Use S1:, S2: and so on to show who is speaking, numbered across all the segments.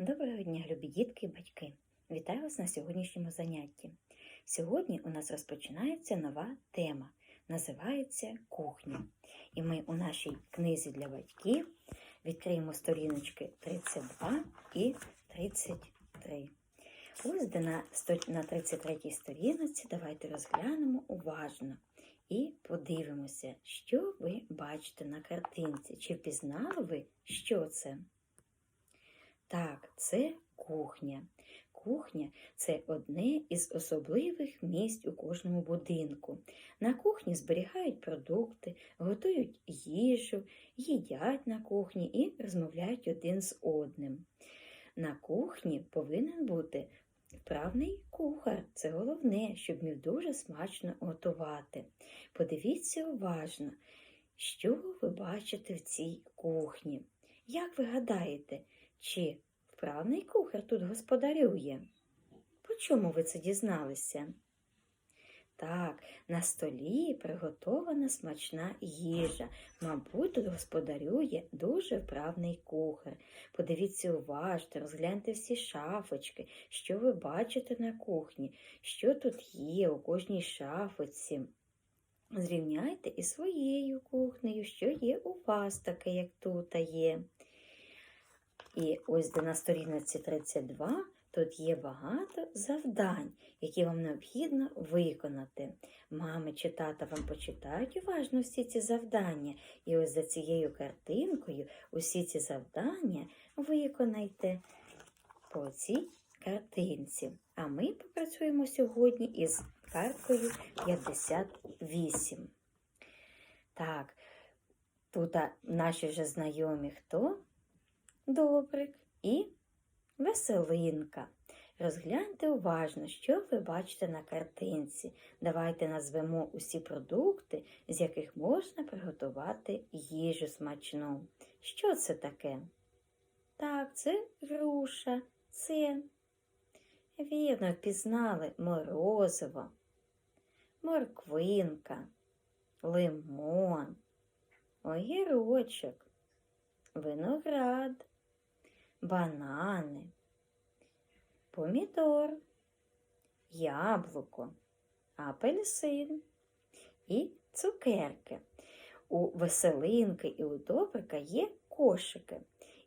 S1: Доброго дня, любі дітки і батьки! Вітаю вас на сьогоднішньому занятті. Сьогодні у нас розпочинається нова тема. Називається кухня. І ми у нашій книзі для батьків відкриємо сторіночки 32 і 33. Ось де на, на 33 сторінці давайте розглянемо уважно і подивимося, що ви бачите на картинці. Чи впізнали ви, що це? Так, це кухня. Кухня це одне із особливих місць у кожному будинку. На кухні зберігають продукти, готують їжу, їдять на кухні і розмовляють один з одним. На кухні повинен бути вправний кухар. Це головне, щоб міг дуже смачно готувати. Подивіться уважно, що ви бачите в цій кухні. Як ви гадаєте, чи вправний кухар тут господарює? По чому ви це дізналися? Так, на столі приготована смачна їжа. Мабуть, тут господарює дуже вправний кухар. Подивіться уважно, розгляньте всі шафочки, що ви бачите на кухні, що тут є у кожній шафочці. Зрівняйте із своєю кухнею, що є у вас таке, як тут є. І ось де на сторінці 32 тут є багато завдань, які вам необхідно виконати. Мами чи тата вам почитають уважно всі ці завдання. І ось за цією картинкою усі ці завдання виконайте по цій картинці. А ми попрацюємо сьогодні із карткою 58. Так, тут наші вже знайомі хто? Добрик і веселинка. Розгляньте уважно, що ви бачите на картинці. Давайте назвемо усі продукти, з яких можна приготувати їжу смачну. Що це таке? Так, це груша, це. Вірно, впізнали морозиво, морквинка, лимон, огірочок, виноград, банани, помідор, яблуко, апельсин і цукерки. У веселинки і у добрика є кошики.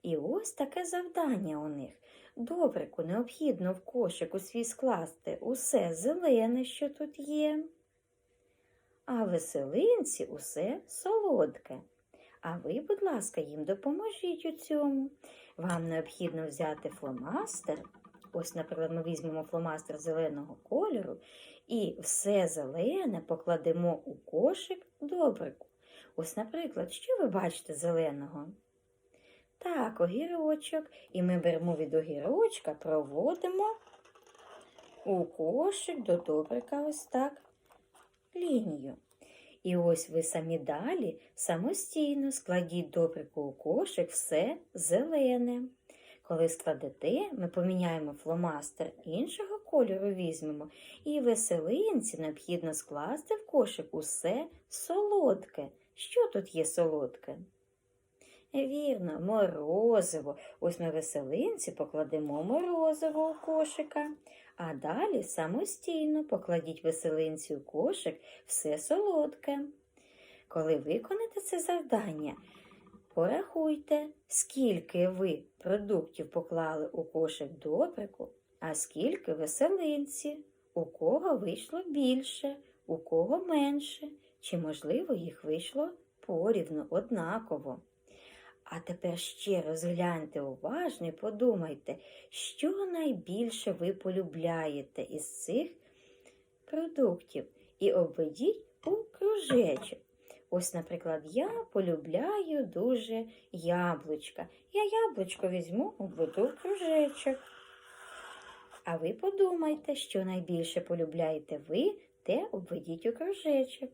S1: І ось таке завдання у них. Добрику необхідно в кошик у свій скласти усе зелене, що тут є, а веселинці усе солодке. А ви, будь ласка, їм допоможіть у цьому. Вам необхідно взяти фломастер. Ось, наприклад, ми візьмемо фломастер зеленого кольору і все зелене покладемо у кошик добрику. Ось, наприклад, що ви бачите зеленого? Так, огірочок. І ми беремо від огірочка, проводимо у кошик до добрика ось так лінію. І ось ви самі далі самостійно складіть добрику у кошик все зелене. Коли складете, ми поміняємо фломастер іншого кольору візьмемо, і веселинці необхідно скласти в кошик усе солодке. Що тут є солодке? Вірно, морозиво. Ось ми веселинці покладемо морозиво у кошика, а далі самостійно покладіть веселинці у кошик все солодке. Коли виконаєте це завдання, порахуйте, скільки ви продуктів поклали у кошик добрику, а скільки веселинці, у кого вийшло більше, у кого менше, чи, можливо, їх вийшло порівну однаково. А тепер ще розгляньте уважно і подумайте, що найбільше ви полюбляєте із цих продуктів і обведіть у кружечок. Ось, наприклад, я полюбляю дуже яблучка. Я яблучко візьму, обведу в кружечок. А ви подумайте, що найбільше полюбляєте ви, те обведіть у кружечок.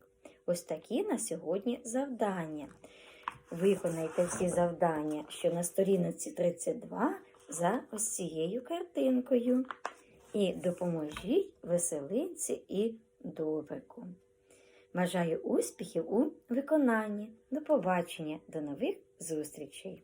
S1: Ось такі на сьогодні завдання. Виконайте всі завдання, що на сторінці 32 за ось цією картинкою. І допоможіть веселинці і добрику. Бажаю успіхів у виконанні. До побачення, до нових зустрічей!